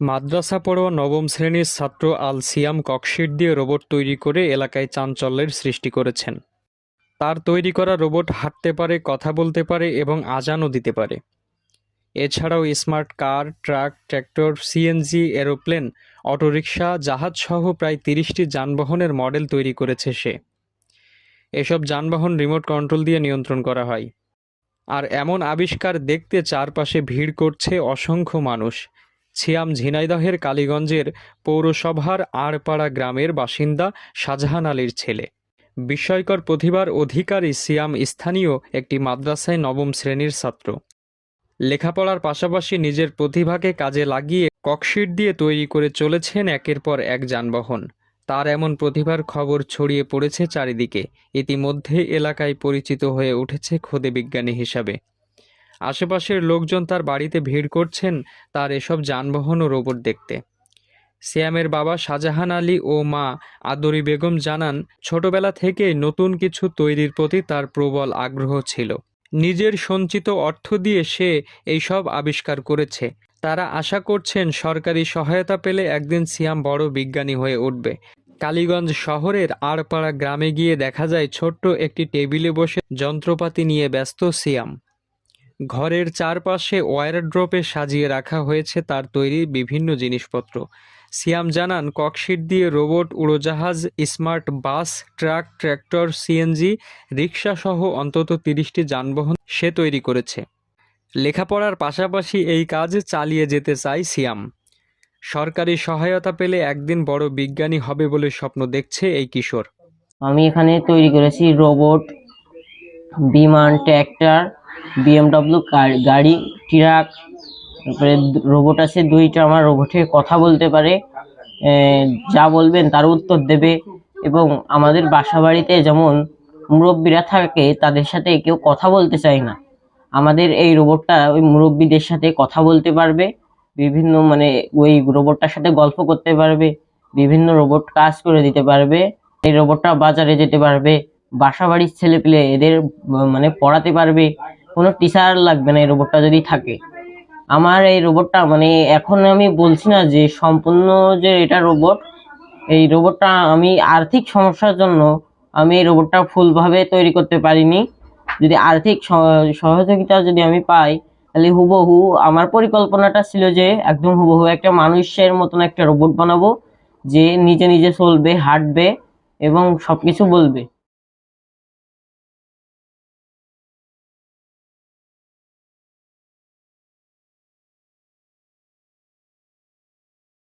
মাদ্রাসা পড়ুয়া নবম শ্রেণির ছাত্র আল সিয়াম ককশিট দিয়ে রোবট তৈরি করে এলাকায় চাঞ্চল্যের সৃষ্টি করেছেন। তার তৈরি করা রোবট হাঁটতে পারে, কথা বলতে পারে এবং আজানও দিতে পারে। এছাড়াও smart car, truck, tractor CNG aeroplane, autorickshaw জাহাজসহ প্রায় তিরিশটি যানবাহনের মডেল তৈরি করেছে সে। এসব যানবাহন রিমোট কন্ট্রোল দিয়ে নিয়ন্ত্রণ করা হয়। আর এমন আবিষ্কার দেখতে চারপাশে ভিড় করছে অসংখ্য মানুষ। ছিয়াম ঝিনাইদহের কালীগঞ্জের পৌরসভার আড়পাড়া গ্রামের বাসিন্দা শাহজাহান আলীর ছেলে। বিস্ময়কর প্রতিভার অধিকারী সিয়াম স্থানীয় একটি মাদ্রাসায় নবম শ্রেণির ছাত্র। লেখাপড়ার পাশাপাশি নিজের প্রতিভাকে কাজে লাগিয়ে ককশিট দিয়ে তৈরি করে চলেছেন একের পর এক যানবাহন। তার এমন প্রতিভার খবর ছড়িয়ে পড়েছে চারিদিকে। ইতিমধ্যে এলাকায় পরিচিত হয়ে উঠেছে খোদে বিজ্ঞানী হিসাবে। আশেপাশের লোকজন তার বাড়িতে ভিড় করছেন তার এসব যানবাহন ও রোবট দেখতে। সিয়ামের বাবা শাহজাহান আলী ও মা আদরি বেগম জানান, ছোটবেলা থেকে নতুন কিছু তৈরির প্রতি তার প্রবল আগ্রহ ছিল। নিজের সঞ্চিত অর্থ দিয়ে সে এইসব আবিষ্কার করেছে। তারা আশা করছেন সরকারি সহায়তা পেলে একদিন সিয়াম বড় বিজ্ঞানী হয়ে উঠবে। কালীগঞ্জ শহরের আড়পাড়া গ্রামে গিয়ে দেখা যায়, ছোট্ট একটি টেবিলে বসে যন্ত্রপাতি নিয়ে ব্যস্ত সিয়াম। ঘরের চারপাশে ওয়ার ওয়ারড্রপে সাজিয়ে রাখা হয়েছে তার তৈরি বিভিন্ন জিনিসপত্র। সিয়াম জানান, ককশিট দিয়ে রোবট, উড়োজাহাজ, smart bus, truck, tractor, CNG rickshaw সহ অন্তত তিরিশটি যানবাহন সে তৈরি করেছে। লেখাপড়ার পাশাপাশি এই কাজ চালিয়ে যেতে চায় সিয়াম। সরকারি সহায়তা পেলে একদিন বড় বিজ্ঞানী হবে বলে স্বপ্ন দেখছে এই কিশোর। আমি এখানে তৈরি করেছি রোবট, বিমান, ট্র্যাক্টর বিএমডব্লিউ গাড়ি ট্রাক তারপরে রোবট আছে, দুইটা আমার রোবটে কথা বলতে পারে যা বলবেন তার উত্তর দেবে। এবং আমাদের বাসা বাড়িতে যেমন মুরব্বীরা থাকে, তাদের সাথে কেউ কথা বলতে চায় না। আমাদের এই রোবটটা ওই মুরব্বীদের সাথে কথা বলতে পারবে, বিভিন্ন মানে ওই রোবটটার সাথে গল্প করতে পারবে, বিভিন্ন রোবট কাজ করে দিতে পারবে, এই রোবটটা বাজারে যেতে পারবে বাসা বাড়ির ছেলেপেলে এদের মানে পড়াতে পারবে কোনো টিচার লাগবে না এই রোবটটা যদি থাকে। আমার এই রোবটটা মানে এখন আমি বলছি না যে সম্পূর্ণ যে এটা রোবট এই রোবটটা আমি আর্থিক সমস্যার জন্য আমি এই রোবটটা ফুলভাবে তৈরি করতে পারিনি। যদি আর্থিক সহযোগিতা যদি আমি পাই, তাহলে হুবহু আমার পরিকল্পনাটা ছিল যে একদম হুবহু একটা মানুষের মতন একটা রোবট বানাবো, যে নিজে নিজে চলবে, হাঁটবে এবং সব কিছু বলবে।